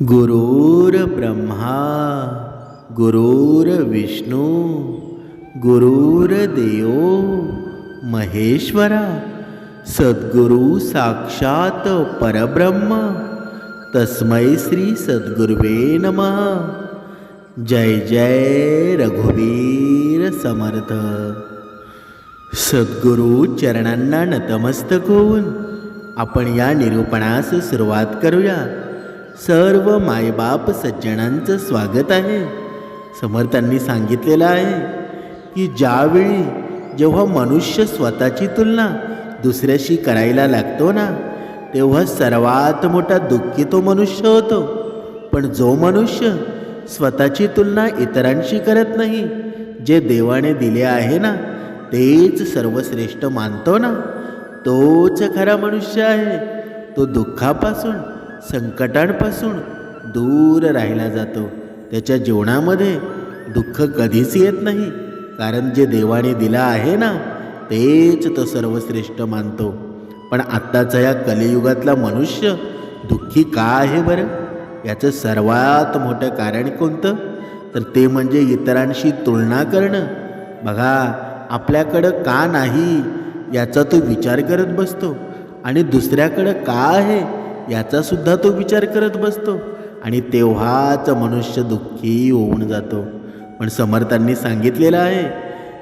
गुरुर्ब्रह्मा गुरुर्विष्णू गुरुर्देव महेश्वरा सद्गुरु साक्षात परब्रह्म तस्मै श्री सद्गुर्वे नमः। जय जय रघुवीर समर्थ। सद्गुरु चरणांना नतमस्तक होऊन आपण या निरूपणास सुरुवात करूया. सर्व मायबाप सज्जनांचं स्वागत आहे. समर्थांनी सांगितलेलं आहे की ज्यावेळी जेव्हा मनुष्य स्वतःची तुलना दुसऱ्याशी करायला लागतो ना तेव्हा सर्वात मोठा दुःखी तो मनुष्य होतो. पण जो मनुष्य स्वतःची तुलना इतरांशी करत नाही जे देवाने दिले आहे ना तेच सर्वश्रेष्ठ मानतो ना. तोच खरा मनुष्य आहे. तो दुःखापासून संकटांपासून दूर राहिला जातो. त्याच्या जीवनामध्ये दुःख कधीच येत नाही. कारण जे देवाने दिलं आहे ना तेच तो सर्वश्रेष्ठ मानतो. पण आत्ताचा या कलियुगातला मनुष्य दुःखी का आहे बरं? याचं सर्वात मोठं कारण कोणतं? तर ते म्हणजे इतरांशी तुलना करणं. बघा आपल्याकडं का नाही याचा तो विचार करत बसतो. आणि दुसऱ्याकडं का आहे याचा सुद्धा तो विचार करत बसतो. आणि तेव्हाच मनुष्य दुःखी होऊन जातो. पण समर्थांनी सांगितलेलं आहे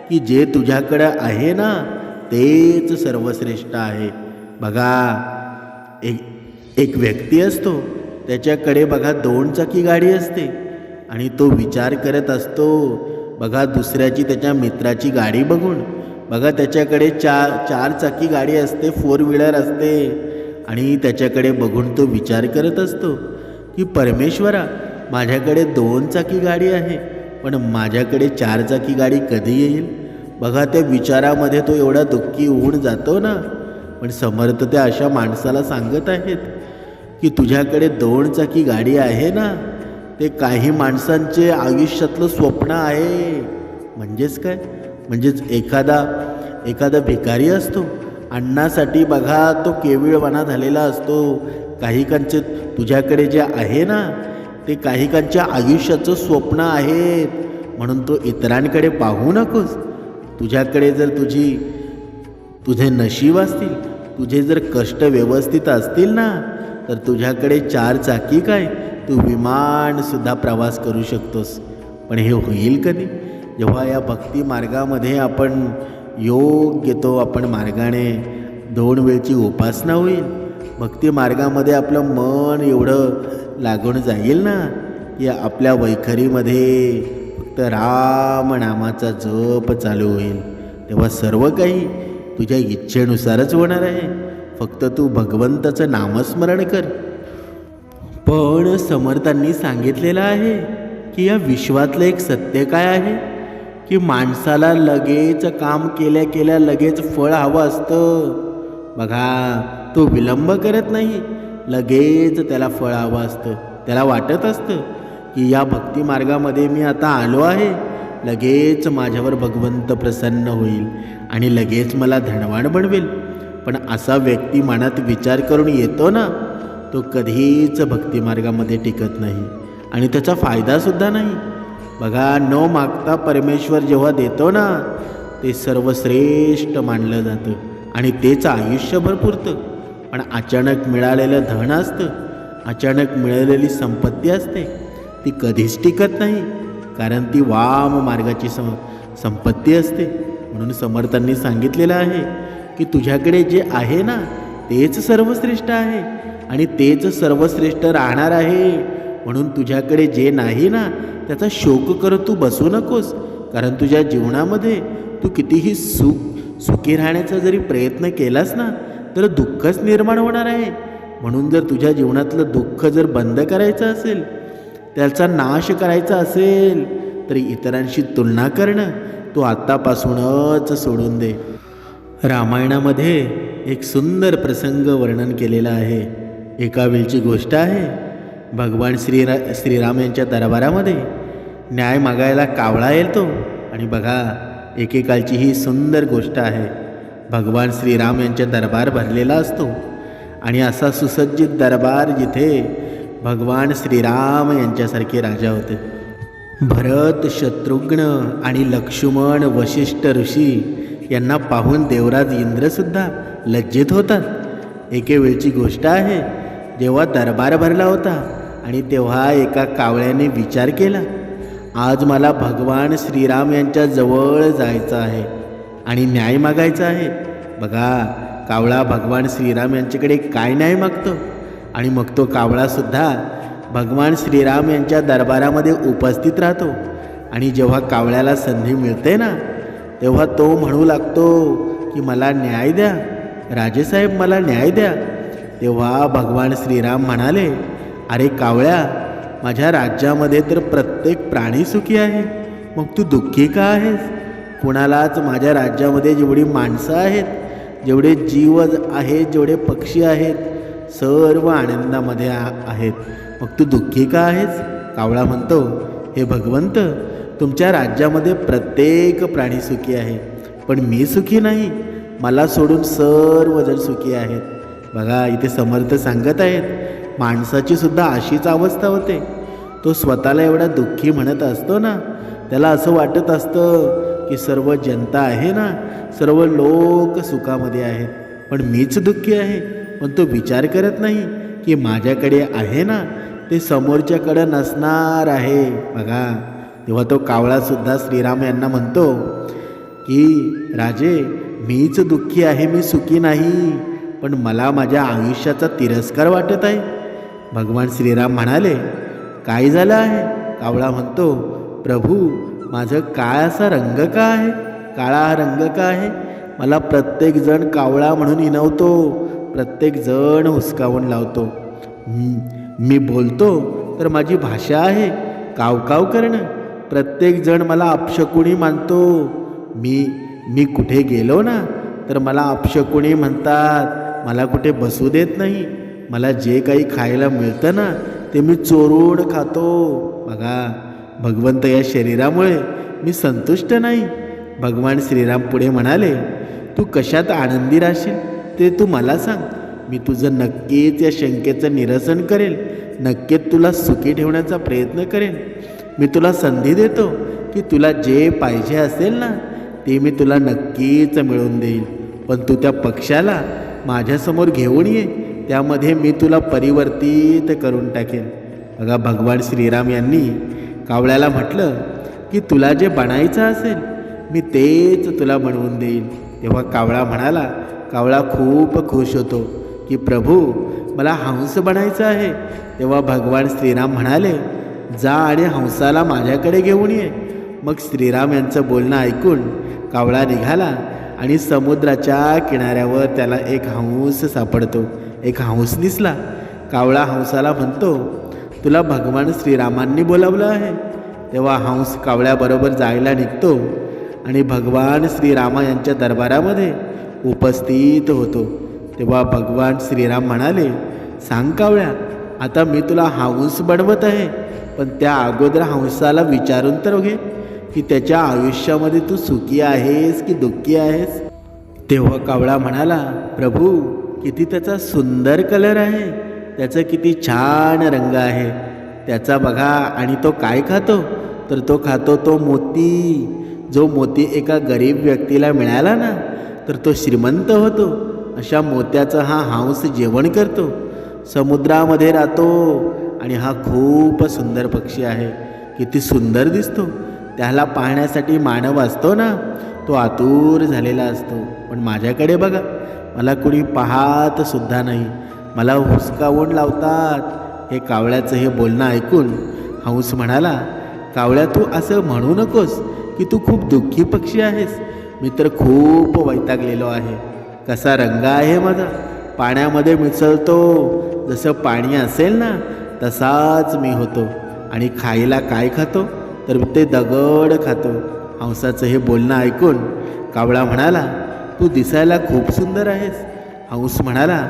की जे तुझ्याकडं आहे ना तेच सर्वश्रेष्ठ आहे. बघा एक एक व्यक्ती असतो त्याच्याकडे बघा दोन चाकी गाडी असते. आणि तो विचार करत असतो बघा दुसऱ्याची त्याच्या मित्राची गाडी बघून. बघा त्याच्याकडे चार चार चाकी गाडी असते फोर व्हीलर असते. आणि त्याच्याकडे बघून तो विचार करत असतो की परमेश्वरा माझ्याकडे दोन चाकी गाडी आहे पण माझ्याकडे चार चाकी गाडी कधी येईल? बघा त्या विचारामध्ये तो एवढा दुःखी होऊन जातो ना. पण समर्थ त्या अशा माणसाला सांगत आहेत की तुझ्याकडे दोन चाकी गाडी आहे ना ते काही माणसांचे आयुष्यातलं स्वप्न आहे. म्हणजेच काय? म्हणजेच एखादा एखादा भिकारी असतो अन्नासाठी बघा तो केविळवाना झालेला असतो. काहीकांचे तुझ्याकडे जे आहे ना ते काहीकांच्या आयुष्याचं स्वप्न आहेत म्हणून तो इतरांकडे पाहू नकोस. तुझ्याकडे जर तुझी तुझे नशीब असतील तुझे जर कष्ट व्यवस्थित असतील ना तर तुझ्याकडे चार चाकी काय? तू विमानसुद्धा प्रवास करू शकतोस. पण हे होईल कधी? जेव्हा या भक्ती मार्गामध्ये आपण योग्य तो आपण मार्गाने दोन वेळची उपासना होईल. भक्ती मार्गामध्ये आपलं मन एवढं लागून जाईल ना की आपल्या वैखरीमध्ये फक्त राम नामाचा जप चालू होईल. तेव्हा सर्व काही तुझ्या इच्छेनुसारच होणार आहे. फक्त तू भगवंताचं नामस्मरण कर. पण समर्थांनी सांगितलेलं आहे की या विश्वातलं एक सत्य काय आहे? की माणसाला लगेच काम केल्या केल्या लगेच फळ हवं असतं. बघा तो विलंब करत नाही. लगेच त्याला फळ हवं असतं. त्याला वाटत असतं की या भक्ती मार्गामध्ये मी आता आलो आहे. लगेच माझ्यावर भगवंत प्रसन्न होईल आणि लगेच मला धनवान बनवेल. पण असा व्यक्ती मनात विचार करून येतो ना तो कधीच भक्ती मार्गामध्ये टिकत नाही आणि त्याचा फायदासुद्धा नाही. बघा न मागता परमेश्वर जेव्हा देतो ना ते सर्वश्रेष्ठ मानलं जातं आणि तेच आयुष्यभर पुरतं पण अचानक मिळालेलं धन असतं अचानक मिळालेली संपत्ती असते ती कधीच टिकत नाही कारण ती वाम मार्गाची सं संपत्ती असते. म्हणून समर्थांनी सांगितलेलं आहे की तुझ्याकडे जे आहे ना तेच सर्वश्रेष्ठ आहे आणि तेच सर्वश्रेष्ठ राहणार आहे. म्हणून तुझ्याकडे जे नाही ना त्याचा शोक करत तू बसू नकोस. कारण तुझ्या जीवनामध्ये तू कितीही सुख सुखी राहण्याचा जरी प्रयत्न केलास ना तर दुःखच निर्माण होणार आहे. म्हणून जर तुझ्या जीवनातलं दुःख जर बंद करायचं असेल त्याचा नाश करायचा असेल तर इतरांशी तुलना करणं तू आत्तापासूनच सोडून दे. रामायणामध्ये एक सुंदर प्रसंग वर्णन केलेला आहे. एका वेळची गोष्ट आहे भगवान श्रीरा श्रीराम यांच्या दरबारामध्ये. न्याय मागायला कावळा येतो. आणि बघा एकेकाळची ही सुंदर गोष्ट आहे. भगवान श्रीराम यांच्या दरबार भरलेला असतो. आणि असा सुसज्जित दरबार जिथे भगवान श्रीराम यांच्यासारखे राजा होते. भरत शत्रुघ्न आणि लक्ष्मण वशिष्ठ ऋषी यांना पाहून देवराज इंद्रसुद्धा लज्जित होतात. एके वेळची गोष्ट आहे जेव्हा दरबार भरला होता आणि तेव्हा एका कावळ्याने विचार केला आज मला भगवान श्रीराम यांच्या जवळ जायचं आहे आणि न्याय मागायचा आहे. बघा कावळा भगवान श्रीराम यांच्याकडे काय न्याय मागतो? आणि मग तो कावळासुद्धा भगवान श्रीराम यांच्या दरबारामध्ये उपस्थित राहतो. आणि जेव्हा कावळ्याला संधी मिळते ना तेव्हा तो म्हणू लागतो की मला न्याय द्या. राजेसाहेब मला न्याय द्या. तेव्हा भगवान श्रीराम म्हणाले अरे कावळ्या माझ्या राज्यामध्ये तर प्रत्येक प्राणी सुखी आहे. मग तू दुःखी का आहेस? कुणालाच माझ्या राज्यामध्ये जेवढी माणसं आहेत जेवढे जीव आहेत जेवढे पक्षी आहेत सर्व आनंदामध्ये आ- आहेत. मग तू दुःखी का आहेस? कावळा म्हणतो हे भगवंत तुमच्या राज्यामध्ये प्रत्येक प्राणी सुखी आहे पण मी सुखी नाही. मला सोडून सर्वजण सुखी आहेत. बघा इथे समर्थ सांगत आहेत. माणसाची सुद्धा अशीच अवस्था होते. तो स्वतःला एवढा दुःखी म्हणत असतो ना त्याला असं वाटत असतं की सर्व जनता आहे ना सर्व लोक सुखामध्ये आहेत. पण मीच दुःखी आहे. पण तो विचार करत नाही की माझ्याकडे आहे ना ते समोरच्याकडं नसणार आहे. बघा तेव्हा तो कावळासुद्धा श्रीराम यांना म्हणतो की राजे मीच दुःखी आहे मी सुखी नाही. पण मला माझ्या आयुष्याचा तिरस्कार वाटत आहे. भगवान श्रीराम म्हणाले काय झालं आहे? कावळा म्हणतो प्रभू माझं काळ असा रंग का आहे? काळा हा रंग का आहे? मला प्रत्येकजण कावळा म्हणून इनवतो प्रत्येकजण हुसकावून लावतो. मी बोलतो तर माझी भाषा आहे कावकाव करणं. प्रत्येकजण मला अपशकुणी मानतो. मी मी कुठे गेलो ना तर मला अपशकुणी म्हणतात. मला कुठे बसू देत नाही. मला जे काही खायला मिळतं ना ते मी चोरून खातो. बघा भगवंत या शरीरामुळे मी संतुष्ट नाही. भगवान श्रीराम पुढे म्हणाले तू कशात आनंदी राहशील? ते तू मला सांग. मी तुझं नक्कीच या शंकेचं निरसन करेल. नक्कीच तुला सुखी ठेवण्याचा प्रयत्न करेन. मी तुला संधी देतो की तुला जे पाहिजे असेल ना ते मी तुला नक्कीच मिळवून देईल. पण तू त्या पक्षाला माझ्यासमोर घेऊन ये. त्यामध्ये मी तुला परिवर्तित करून टाकेन. बघा भगवान श्रीराम यांनी कावळ्याला म्हटलं की तुला जे बनायचं असेल मी तेच तुला बनवून देईन. तेव्हा कावळा म्हणाला कावळा खूप खुश होतो की प्रभू मला हंस बनायचं आहे. तेव्हा भगवान श्रीराम म्हणाले जा आणि हंसाला माझ्याकडे घेऊन ये. मग श्रीराम यांचं बोलणं ऐकून कावळा निघाला आणि समुद्राच्या किनाऱ्यावर त्याला एक हंस सापडतो. एक हंस दिसला. कावळा हंसाला म्हणतो तुला भगवान श्रीरामांनी बोलावलं आहे. तेव्हा हंस कावळ्याबरोबर जायला निघतो आणि भगवान श्रीरामा यांच्या दरबारामध्ये उपस्थित होतो. तेव्हा भगवान श्रीराम म्हणाले सांग कावळ्या आता मी तुला हंस बनवत आहे पण त्या अगोदर हंसाला विचारून तर घे की त्याच्या आयुष्यामध्ये तू सुखी आहेस की दुःखी आहेस? तेव्हा कावळा म्हणाला प्रभू किती त्याचा सुंदर कलर आहे त्याचं किती छान रंग आहे. त्याचा बघा आणि तो काय खातो? तर तो खातो तो मोती. जो मोती एका गरीब व्यक्तीला मिळाला ना तर तो श्रीमंत होतो. अशा मोत्याचं हा हंस जेवण करतो. समुद्रामध्ये राहतो आणि हा खूप सुंदर पक्षी आहे. किती सुंदर दिसतो. त्याला पाहण्यासाठी मानव असतो ना तो आतुर झालेला असतो. पण माझ्याकडे बघा मला कुणी पाहत सुद्धा नाही. मला हुसकावून लावतात. हे कावळ्याचं हे बोलणं ऐकून हंस म्हणाला कावळ्या तू असं म्हणू नकोस की तू खूप दुःखी पक्षी आहेस. मी तर खूप वैतागलेलो आहे. कसा रंग आहे माझा. पाण्यामध्ये मिसळतो. जसं पाणी असेल ना तसाच मी होतो. आणि खायला काय खातो? तर ते दगड खातो. हंसाचं हे बोलणं ऐकून कावळा म्हणाला तू दिसायला खूप सुंदर आहेस. हंस म्हणाला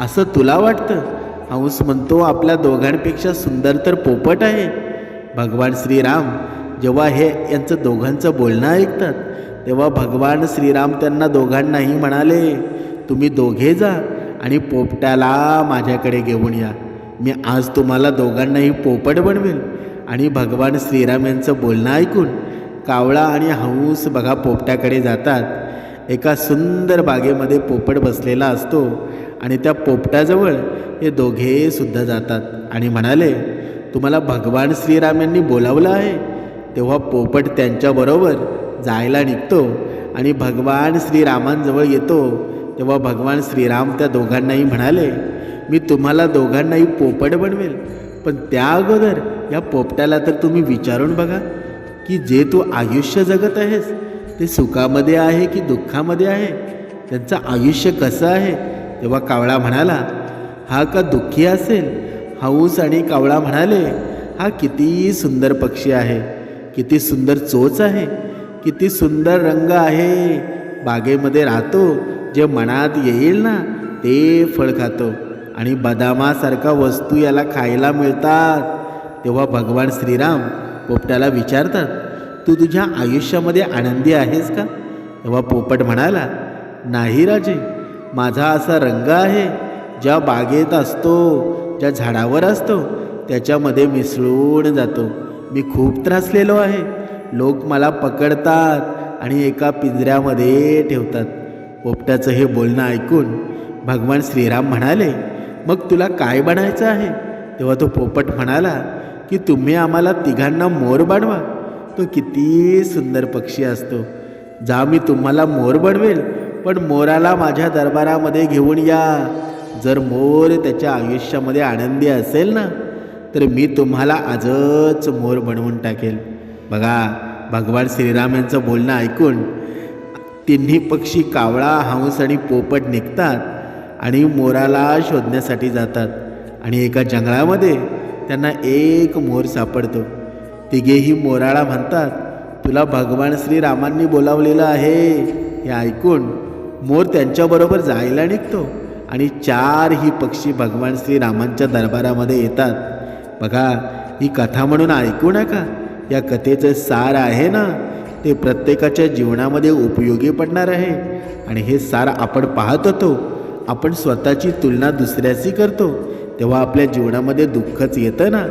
असं तुला वाटतं? हंस म्हणतो आपल्या दोघांपेक्षा सुंदर तर पोपट आहे. भगवान श्रीराम जेव्हा हे यांचं दोघांचं बोलणं ऐकतात तेव्हा भगवान श्रीराम त्यांना दोघांनाही म्हणाले तुम्ही दोघे जा आणि पोपट्याला माझ्याकडे घेऊन या. मी आज तुम्हाला दोघांनाही पोपट बनवेल आणि भगवान श्रीराम यांचं बोलणं ऐकून कावळा आणि हंस बघा पोपट्याकडे जातात. एका सुंदर बागेमध्ये पोपट बसलेला असतो आणि त्या पोपटाजवळ हे दोघे सुद्धा जातात. आणि म्हणाले तुम्हाला भगवान श्रीराम यांनी बोलावलं आहे. तेव्हा पोपट त्यांच्याबरोबर जायला निघतो आणि भगवान श्रीरामांजवळ येतो. तेव्हा भगवान श्रीराम त्या दोघांनाही म्हणाले मी तुम्हाला दोघांनाही पोपट बनवेल पण त्या अगोदर या पोपट्याला तर तुम्ही विचारून बघा की जे तू आयुष्य जगत आहेस ते सुखामध्ये आहे की दुःखामध्ये आहे? त्यांचं आयुष्य कसं आहे? तेव्हा कावळा म्हणाला हा का दुःखी असेल? हाऊस आणि कावळा म्हणाले हा किती सुंदर पक्षी आहे किती सुंदर चोच आहे किती सुंदर रंग आहे. बागेमध्ये राहतो जे मनात येईल ना ते फळ खातो आणि बदामासारखा वस्तू याला खायला मिळतात. तेव्हा भगवान श्रीराम पोपट्याला विचारतात तू तुझ्या आयुष्यामध्ये आनंदी आहेस का? तेव्हा पोपट म्हणाला नाही राजे माझा असा रंग आहे ज्या बागेत असतो ज्या झाडावर असतो त्याच्यामध्ये मिसळून जातो. मी खूप त्रासलेलो आहे. लोक मला पकडतात आणि एका पिंजऱ्यामध्ये ठेवतात. पोपट्याचं हे बोलणं ऐकून भगवान श्रीराम म्हणाले मग तुला काय बनायचं आहे? तेव्हा तो पोपट म्हणाला की तुम्ही आम्हाला तिघांना मोर बनवा तो किती सुंदर पक्षी असतो. जा मी तुम्हाला मोर बनवेल पण मोराला माझ्या दरबारामध्ये घेऊन या. जर मोर त्याच्या आयुष्यामध्ये आनंदी असेल ना तर मी तुम्हाला आजच मोर बनवून टाकेल. बघा भगवान श्रीराम यांचं बोलणं ऐकून तिन्ही पक्षी कावळा हंस आणि पोपट निघतात आणि मोराला शोधण्यासाठी जातात. आणि एका जंगलामध्ये त्यांना एक मोर सापडतो. तिघेही मोराळा म्हणतात तुला भगवान श्रीरामांनी बोलावलेलं आहे. हे ऐकून मोर त्यांच्याबरोबर जायला निघतो आणि चारही पक्षी भगवान श्रीरामांच्या दरबारामध्ये येतात. बघा ही कथा म्हणून ऐकू नका. या कथेचं सार आहे ना ते प्रत्येकाच्या जीवनामध्ये उपयोगी पडणार आहे. आणि हे सार आपण पाहत होतो. आपण स्वतःची तुलना दुसऱ्याशी करतो. तेव्हा आपल्या जीवनामध्ये दुःखच येतं ना.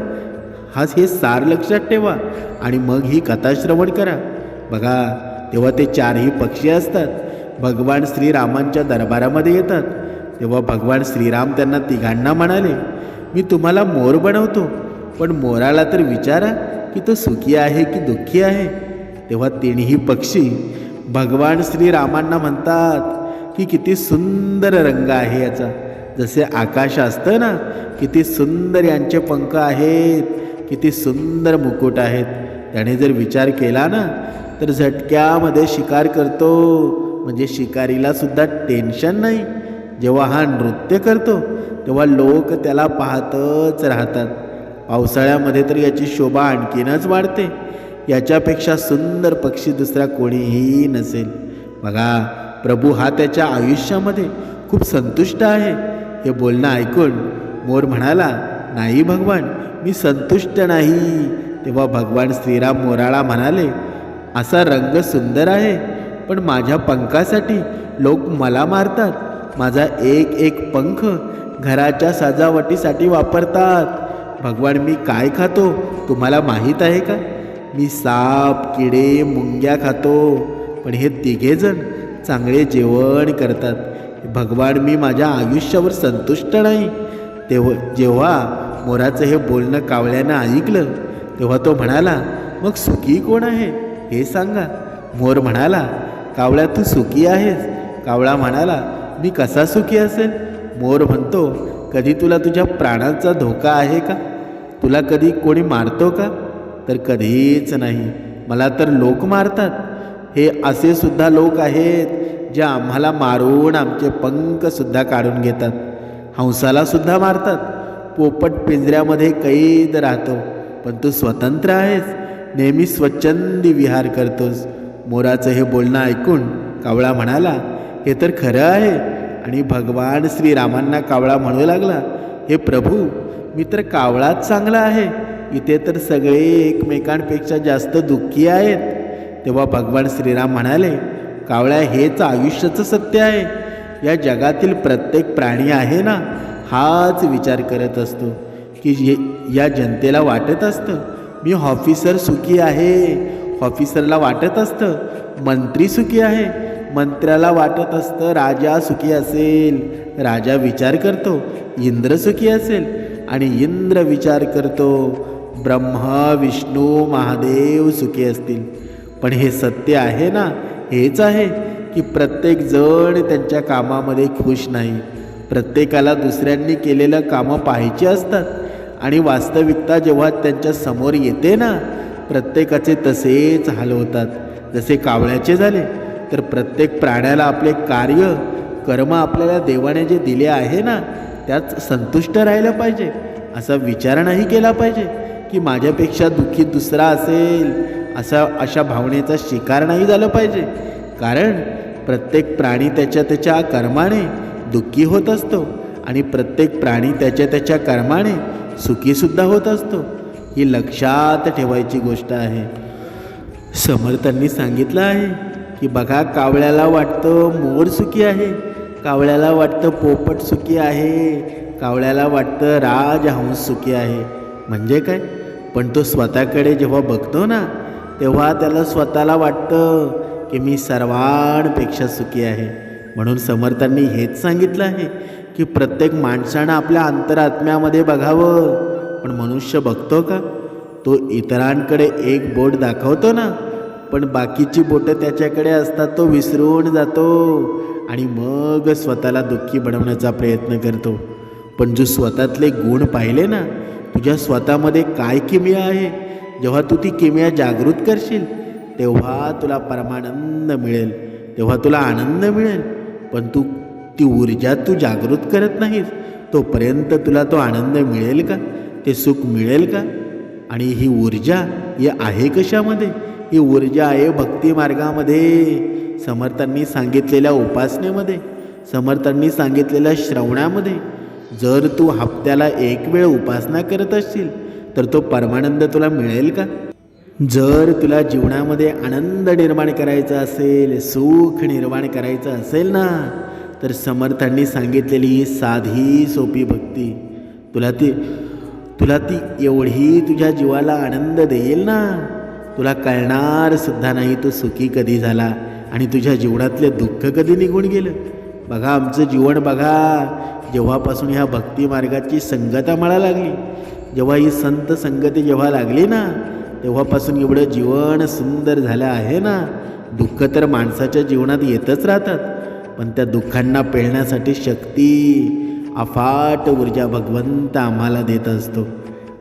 हाच हे सार लक्षात ठेवा आणि मग ही कथा श्रवण करा. बघा तेव्हा ते चारही पक्षी असतात. भगवान श्रीरामांच्या दरबारामध्ये येतात. तेव्हा भगवान श्रीराम त्यांना तिघांना म्हणाले मी तुम्हाला मोर बनवतो पण मोराला तर विचारा की तो सुखी आहे की दुःखी आहे. तेव्हा तिन्ही पक्षी भगवान श्रीरामांना म्हणतात की किती सुंदर रंग आहे याचा. जसे आकाश असतं ना किती सुंदर यांचे पंख आहेत. किती सुंदर मुकुट आहेत. त्याने जर विचार केला ना तर झटक्यामध्ये शिकार करतो. म्हणजे शिकारीला सुद्धा टेन्शन नाही. जेव्हा हा नृत्य करतो तेव्हा लोक त्याला पाहतच राहतात. पावसाळ्यामध्ये तर याची शोभा आणखीनच वाढते. याच्यापेक्षा सुंदर पक्षी दुसरा कोणीही नसेल. बघा प्रभू हा त्याच्या आयुष्यामध्ये खूप संतुष्ट आहे. हे बोलणं ऐकून मोर म्हणाला नाही भगवान मी संतुष्ट नाही. तेव्हा भगवान श्रीराम मोराळा म्हणाले असा रंग सुंदर आहे पण माझ्या पंखासाठी लोक मला मारतात. माझा एक एक पंख घराच्या सजावटीसाठी वापरतात. भगवान मी काय खातो तुम्हाला माहीत आहे का? मी साप किडे मुंग्या खातो पण हे तिघेजण चांगले जेवण करतात. भगवान मी माझ्या आयुष्यावर संतुष्ट नाही. तेव्हा जेव्हा मोराचं हे बोलणं कावळ्यानं ऐकलं तेव्हा तो म्हणाला मग सुखी कोण आहे? हे सांगा. मोर म्हणाला कावळ्या तू सुखी आहेस? कावळा म्हणाला मी कसा सुखी असेल मोर म्हणतो कधी तुला तुझ्या प्राणांचा धोका आहे का? तुला कधी कोणी मारतो का? तर कधीच नाही. मला तर लोक मारतात. हे असे सुद्धा लोक आहेत जे आम्हाला मारून आमचे पंखसुद्धा काढून घेतात. हंसालासुद्धा मारतात. पोपट पिंजऱ्यामध्ये कैद राहतो पण तू स्वतंत्र आहेस. नेहमी स्वच्छंदी विहार करतोस. मोराचं हे बोलणं ऐकून कावळा म्हणाला हे तर खरं आहे. आणि भगवान श्रीरामांना कावळा म्हणू लागला हे प्रभू मी तर कावळाच चांगला आहे. इथे तर सगळे एकमेकांपेक्षा जास्त दुःखी आहेत. तेव्हा भगवान श्रीराम म्हणाले कावळ्या हेच आयुष्याचं सत्य आहे. या जगातील प्रत्येक प्राणी आहे ना हाच विचार करत असतो की या जनतेला वाटत असतं मी ऑफिसर सुखी आहे ऑफिसरला वाटत असतं मंत्री सुखी आहे मंत्र्याला वाटत असतं राजा सुखी असेल राजा विचार करतो इंद्र सुखी असेल आणि इंद्र विचार करतो ब्रह्मा विष्णू महादेव सुखी असतील. पण हे सत्य आहे ना हेच आहे की प्रत्येक जण त्यांच्या कामामध्ये खुश नाही. प्रत्येकाला दुसऱ्यांनी केलेलं कामं पाहायची असतात. आणि वास्तविकता जेव्हा त्यांच्यासमोर येते ना प्रत्येकाचे तसेच हाल होतात. जसे कावळ्याचे झाले तर प्रत्येक प्राण्याला आपले कार्य कर्म आपल्याला देवाने जे दिले आहे ना त्यात संतुष्ट राहिलं पाहिजे. असा विचार नाही केला पाहिजे की माझ्यापेक्षा दुःखी दुसरा असेल असा अशा भावनेचा शिकार नाही झालं पाहिजे. कारण प्रत्येक प्राणी त्याच्या त्याच्या कर्माने दुःखी होत असतो आणि प्रत्येक प्राणी त्याच्या त्याच्या कर्माने सुखीसुद्धा होत असतो. ही लक्षात ठेवायची गोष्ट आहे. समर्थांनी सांगितलं आहे की बघा कावळ्याला वाटतं मोर सुखी आहे कावळ्याला वाटतं पोपट सुखी आहे कावळ्याला वाटतं राजहंस सुखी आहे. म्हणजे काय? पण तो स्वतःकडे जेव्हा बघतो ना तेव्हा त्याला स्वतःला वाटतं की मी सर्वांपेक्षा सुखी आहे. म्हणून समर्थांनी हेच सांगितलं आहे की प्रत्येक माणसानं आपल्या अंतरात्म्यामध्ये बघावं. पण मनुष्य बघतो का? तो इतरांकडे एक बोट दाखवतो ना पण बाकीची बोटं त्याच्याकडे असतात तो विसरून जातो आणि मग स्वतःला दुःखी बनवण्याचा प्रयत्न करतो. पण जो स्वतःतले गुण पाहिले ना तुझ्या स्वतःमध्ये काय किमिया आहे? जेव्हा तू ती किमिया जागृत करशील तेव्हा तुला परमानंद मिळेल. तेव्हा तुला आनंद मिळेल. पण तू ती ऊर्जा तू जागृत करत नाहीस. तोपर्यंत तुला तो आनंद मिळेल का? ते सुख मिळेल का? आणि ही ऊर्जा ही आहे कशामध्ये? ही ऊर्जा आहे भक्ती मार्गामध्ये. समर्थांनी सांगितलेल्या उपासनेमध्ये. समर्थांनी सांगितलेल्या श्रवणामध्ये. जर तू हप्त्याला एक वेळ उपासना करत असशील तर तो परमानंद तुला मिळेल का? जर तुला जीवनामध्ये आनंद निर्माण करायचा असेल सुख निर्माण करायचं असेल ना तर समर्थांनी सांगितलेली ही साधी सोपी भक्ती तुला ती तुला ती एवढी तुझ्या जीवाला आनंद देईल ना तुला कळणार सुद्धा नाही तू सुखी कधी झाला आणि तुझ्या जीवनातले दुःख कधी निघून गेलं. बघा आमचं जीवन बघा जेव्हापासून ह्या भक्ती मार्गाची संगता मला लागली जेव्हा ही संत संगती जेव्हा लागली ना तेव्हापासून एवढं जीवन सुंदर झालं आहे ना? दुःख तर माणसाच्या जीवनात येतच राहतात. पण त्या दुःखांना पेळण्यासाठी शक्ती अफाट ऊर्जा भगवंत आम्हाला देत असतो.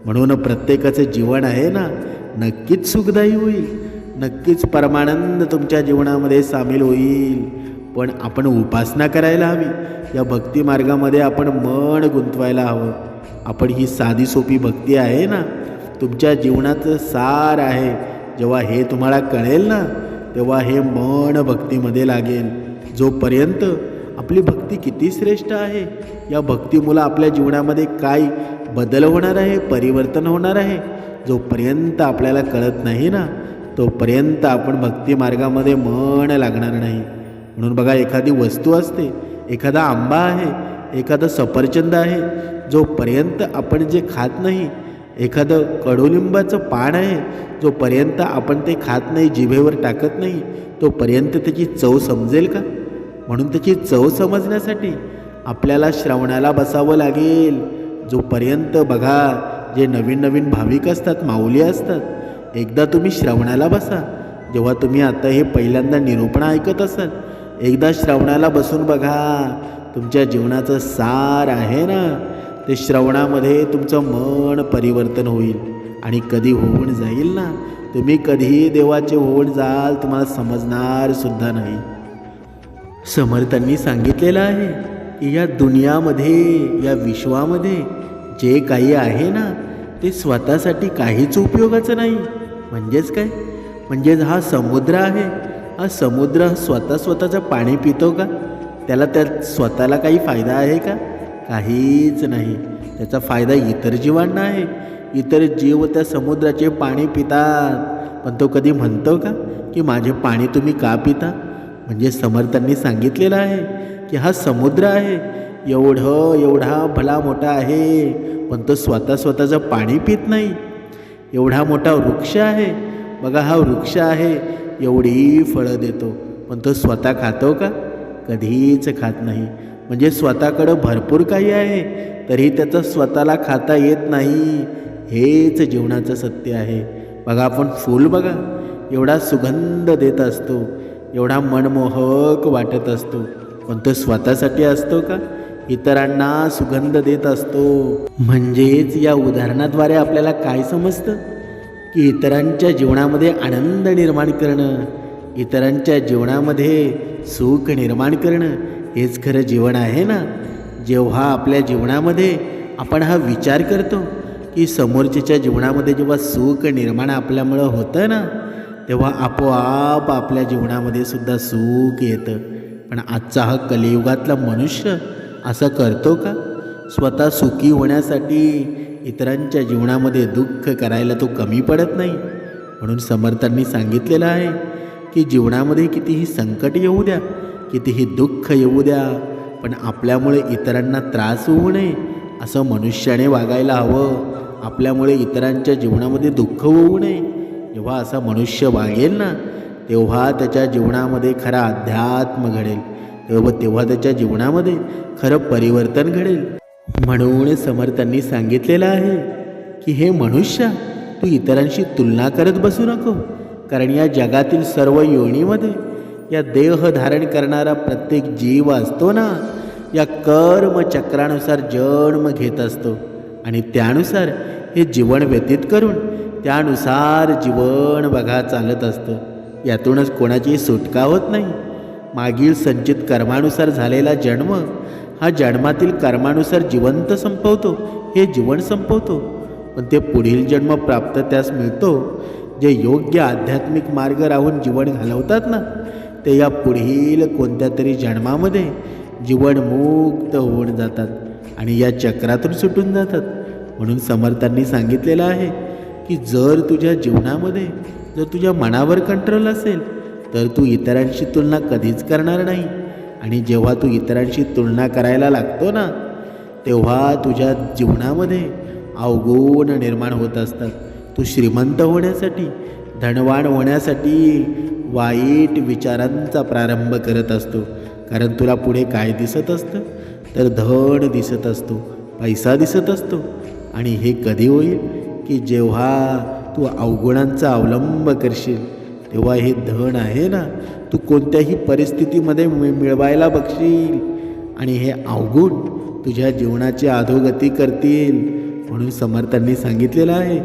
म्हणून प्रत्येकाचं जीवन आहे ना? नक्कीच सुखदायी होईल. नक्कीच परमानंद तुमच्या जीवनामध्ये सामील होईल. पण आपण उपासना करायला हवी. या भक्ती मार्गामध्ये आपण मन गुंतवायला हवं. आपण ही साधी सोपी भक्ती आहे ना? तुमच्या जीवनाचं सार आहे. जेव्हा हे तुम्हाला कळेल ना तेव्हा हे मन भक्तीमध्ये लागेल. जोपर्यंत आपली भक्ती किती श्रेष्ठ आहे या भक्तीमुळं आपल्या जीवनामध्ये काय बदल होणार आहे परिवर्तन होणार आहे. जोपर्यंत आपल्याला कळत नाही ना तोपर्यंत आपण भक्ती मार्गामध्ये मन लागणार नाही. म्हणून बघा एखादी वस्तू असते एखादा आंबा आहे एखादं सफरचंद आहे जोपर्यंत आपण जे खात नाही एखादं कडुलिंबाचं पान आहे जोपर्यंत आपण ते खात नाही जिभेवर टाकत नाही तोपर्यंत त्याची चव समजेल का? म्हणून त्याची चव समजण्यासाठी आपल्याला श्रवणाला बसावं लागेल. जोपर्यंत बघा जे नवीन नवीन भाविक असतात माऊली असतात एकदा तुम्ही श्रवणाला बसा. जेव्हा तुम्ही आता हे पहिल्यांदा निरूपण ऐकत असाल एकदा श्रवणाला बसून बघा तुमच्या जीवनाचं सार आहे ना? ते श्रवणामध्ये तुमचं मन परिवर्तन होईल. आणि कधी होऊन जाईल ना तुम्ही कधीही देवाचे होऊन जाल तुम्हाला समजणार सुद्धा नाही. समर्थांनी सांगितलेलं आहे की या दुनियामध्ये या विश्वामध्ये जे काही आहे ना ते स्वतःसाठी काहीच उपयोगाचं नाही. म्हणजेच काय? म्हणजेच हा समुद्र आहे. हा समुद्र स्वतः स्वतःचं पाणी पितो का? त्याला त्या स्वतःला काही फायदा आहे का? काहीच नाही. त्याचा फायदा इतर जीवांना आहे. इतर जीव त्या समुद्राचे पाणी पितात. पण तो कधी म्हणतो का की माझे पाणी तुम्ही का पिता? म्हणजे समर्थांनी सांगितलेलं आहे की हा समुद्र आहे. एवढं एवढा भला मोठा आहे पण पण तो स्वतः स्वतःचं पाणी पित नाही. एवढा मोठा वृक्ष आहे. बघा हा वृक्ष आहे एवढी फळं देतो. पण तो स्वतः खातो का? कधीच खात नाही. म्हणजे स्वतःकडं भरपूर काही आहे तरी त्याचं स्वतःला खाता येत नाही. हेच जीवनाचं सत्य आहे. बघा आपण फूल बघा. एवढा सुगंध देत असतो. एवढा मनमोहक वाटत असतो. पण तो स्वतःसाठी असतो का? इतरांना सुगंध देत असतो. म्हणजेच या उदाहरणाद्वारे आपल्याला काय समजतं? की इतरांच्या जीवनामध्ये आनंद निर्माण करणं इतरांच्या जीवनामध्ये सुख निर्माण करणं हेच खरं जीवन आहे ना? जेव्हा आपल्या जीवनामध्ये आपण हा विचार करतो की समोरच्याच्या जीवनामध्ये जेव्हा सुख निर्माण आपल्यामुळं होतं ना तेव्हा आपोआप आपल्या जीवनामध्ये सुद्धा सुख येतं. पण आजचा हा कलियुगातला मनुष्य असं करतो का? स्वतः सुखी होण्यासाठी इतरांच्या जीवनामध्ये दुःख करायला तो कमी पडत नाही. म्हणून समर्थांनी सांगितलेलं आहे की जीवनामध्ये कितीही संकट येऊ द्या कितीही दुःख येऊ द्या पण आपल्यामुळे इतरांना त्रास होऊ नये असं मनुष्याने वागायला हवं. आपल्यामुळे इतरांच्या जीवनामध्ये दुःख होऊ नये. जेव्हा असा मनुष्य वागेल ना तेव्हा त्याच्या जीवनामध्ये खरा अध्यात्म घडेल. तेव्हा तेव्हा त्याच्या जीवनामध्ये खरं परिवर्तन घडेल. म्हणून समर्थांनी सांगितलेलं आहे की हे मनुष्य तू इतरांशी तुलना करत बसू नको कारण या जगातील सर्व योनीमध्ये या देह धारण करणारा प्रत्येक जीव असतो ना या कर्मचक्रानुसार जन्म घेत असतो. आणि त्यानुसार हे जीवन व्यतीत करून त्यानुसार जीवन बघा चालत असतं. यातूनच कोणाची सुटका होत नाही. मागील संचित कर्मानुसार झालेला जन्म हा जन्मातील कर्मानुसार जिवंत संपवतो हे जीवन संपवतो. पण ते पुढील जन्म प्राप्त त्यास मिळतो जे योग्य आध्यात्मिक मार्ग राहून जीवन घालवतात ना. ते या पुढील कोणत्या तरी जन्मामध्ये जीवनमुक्त होऊन जातात आणि या चक्रातून सुटून जातात. म्हणून समर्थांनी सांगितलेलं आहे की जर तुझ्या जीवनामध्ये जर तुझ्या मनावर कंट्रोल असेल तर तू इतरांशी तुलना कधीच करणार नाही. आणि जेव्हा तू इतरांशी तुलना करायला लागतो ना तेव्हा तुझ्या जीवनामध्ये अवगुण निर्माण होत असतात. तू श्रीमंत होण्यासाठी धनवान होण्यासाठी वाईट विचारांचा प्रारंभ करत असतो. कारण तुला पुढे काय दिसत असतं? तर धन दिसत असतो पैसा दिसत असतो. आणि हे कधी होईल? की जेव्हा तू अवगुणांचा अवलंब करशील तेव्हा हे धन आहे ना? तू कोणत्याही परिस्थितीमध्ये मि मिळवायला बघशील. आणि हे अवगुण तुझ्या जीवनाची अधोगती करतील. म्हणून समर्थांनी सांगितलेलं आहे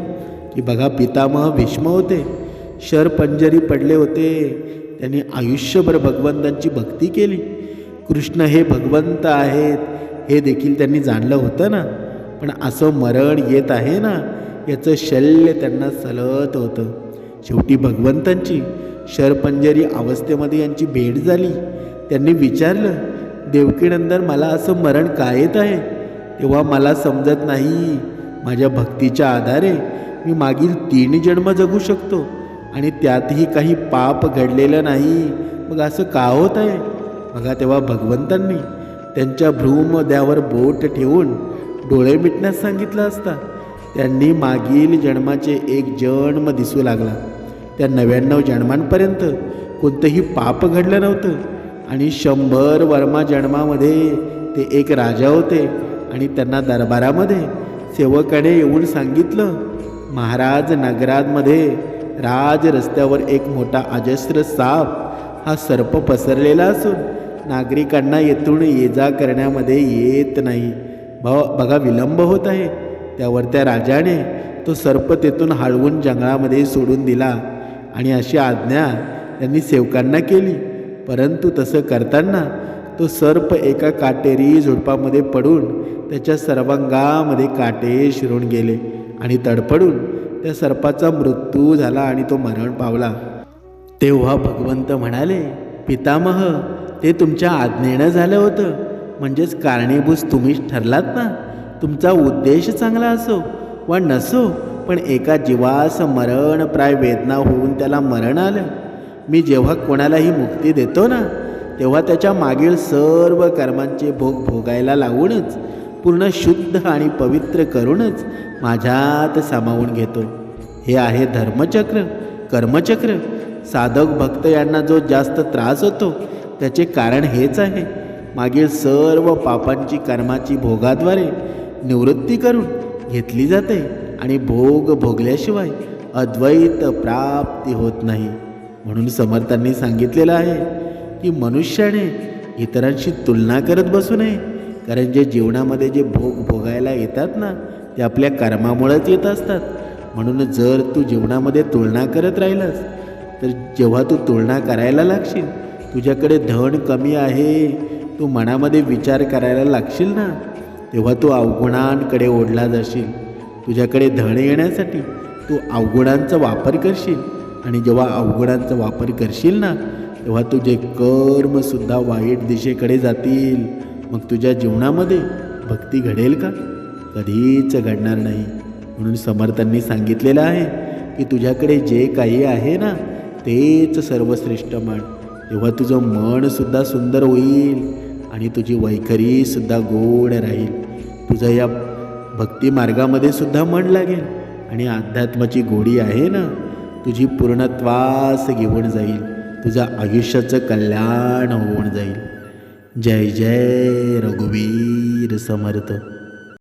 की बघा पितामह भीष्म होते. शरपंजरी पडले होते. त्यांनी आयुष्यभर भगवंतांची भक्ती केली. कृष्ण हे भगवंत आहेत हे देखील त्यांनी जाणलं होतं ना. पण असं मरण येत आहे ना याचं शल्य त्यांना सलत होतं. शेवटी भगवंतांची शरपंजरी अवस्थेमध्ये यांची भेट झाली. त्यांनी विचारलं देवकीनंदन मला असं मरण का येत आहे? तेव्हा मला समजत नाही. माझ्या भक्तीच्या आधारे मी मागील तीन जन्म जगू शकतो. आणि त्यातही काही पाप घडलेलं नाही. मग असं का होत आहे? बघा तेव्हा भगवंतांनी त्यांच्या भ्रूमद्यावर बोट ठेवून डोळे मिटण्यास सांगितलं असता. त्यांनी मागील जन्माचे एक जन्म दिसू लागला. त्या नव्याण्णव जन्मांपर्यंत कोणतंही पाप घडलं नव्हतं. आणि शंभर वर्मा जन्मामध्ये ते एक राजा होते आणि त्यांना दरबारामध्ये सेवकाने येऊन सांगितलं महाराज नगरामध्ये राज रस्त्यावर एक मोठा अजस्र साप हा सर्प पसरलेला असून नागरिकांना येथून ये जा करण्यामध्ये येत नाही. भ बघा विलंब होत आहे. त्यावर त्या राजाने तो सर्प तेथून हळवून जंगलामध्ये सोडून दिला आणि अशी आज्ञा त्यांनी सेवकांना केली. परंतु तसं करताना तो सर्प एका काटेरी झुडपामध्ये पडून त्याच्या सर्वांगामध्ये काटे शिरून गेले आणि तडपडून त्या सर्पाचा मृत्यू झाला आणि तो मरण पावला. तेव्हा भगवंत म्हणाले पितामह ते तुमच्या आज्ञेनं झालं होतं. म्हणजेच कारणीभूत तुम्हीच ठरलात ना? तुमचा उद्देश चांगला असो वा नसो पण एका जीवास मरण प्राय वेदना होऊन त्याला मरण आलं. मी जेव्हा कोणालाही मुक्ती देतो ना तेव्हा त्याच्या मागील सर्व कर्मांचे भोग भोगायला लावूनच पूर्ण शुद्ध आणि पवित्र करूनच माझ्यात सामावून घेतो हे आहे धर्मचक्र कर्मचक्र. साधक भक्त यांना जो जास्त त्रास होतो त्याचे कारण हेच आहे. मागील सर्व पापांची कर्माची भोगाद्वारे निवृत्ती करून घेतली जाते आणि भोग भोगल्याशिवाय अद्वैत प्राप्ती होत नाही. म्हणून समर्थांनी सांगितलेलं आहे की मनुष्याने इतरांशी तुलना करत बसू नये कारण जे जीवनामध्ये जे भोग भोगायला येतात ना ते आपल्या कर्मामुळेच येत असतात. म्हणून जर तू जीवनामध्ये तुलना करत राहिलास तर जेव्हा तू तुलना करायला लागशील तुझ्याकडे धन कमी आहे तू मनामध्ये विचार करायला लागशील ना तेव्हा तू अवगुणांकडे ओढला जाशील. तुझ्याकडे धन येण्यासाठी तू अवगुणांचा वापर करशील आणि जेव्हा अवगुणांचा वापर करशील ना तेव्हा तुझे कर्मसुद्धा वाईट दिशेकडे जातील. मग तुझ्या जीवनामध्ये भक्ती घडेल का? कधीच घडणार नाही. म्हणून समर्थांनी सांगितलेलं आहे की तुझ्याकडे जे काही आहे ना तेच सर्वश्रेष्ठ मन. तेव्हा तुझं मनसुद्धा सुंदर होईल आणि तुझी वैखरीसुद्धा गोड राहील. तुझं या भक्ती मार्गामध्ये सुद्धा मन लागेल आणि अध्यात्माची गोडी आहे ना तुझी पूर्णत्वास घेऊन जाईल. तुझं आयुष्याचं कल्याण होऊन जाईल. जय जय रघुवीर समर्थ.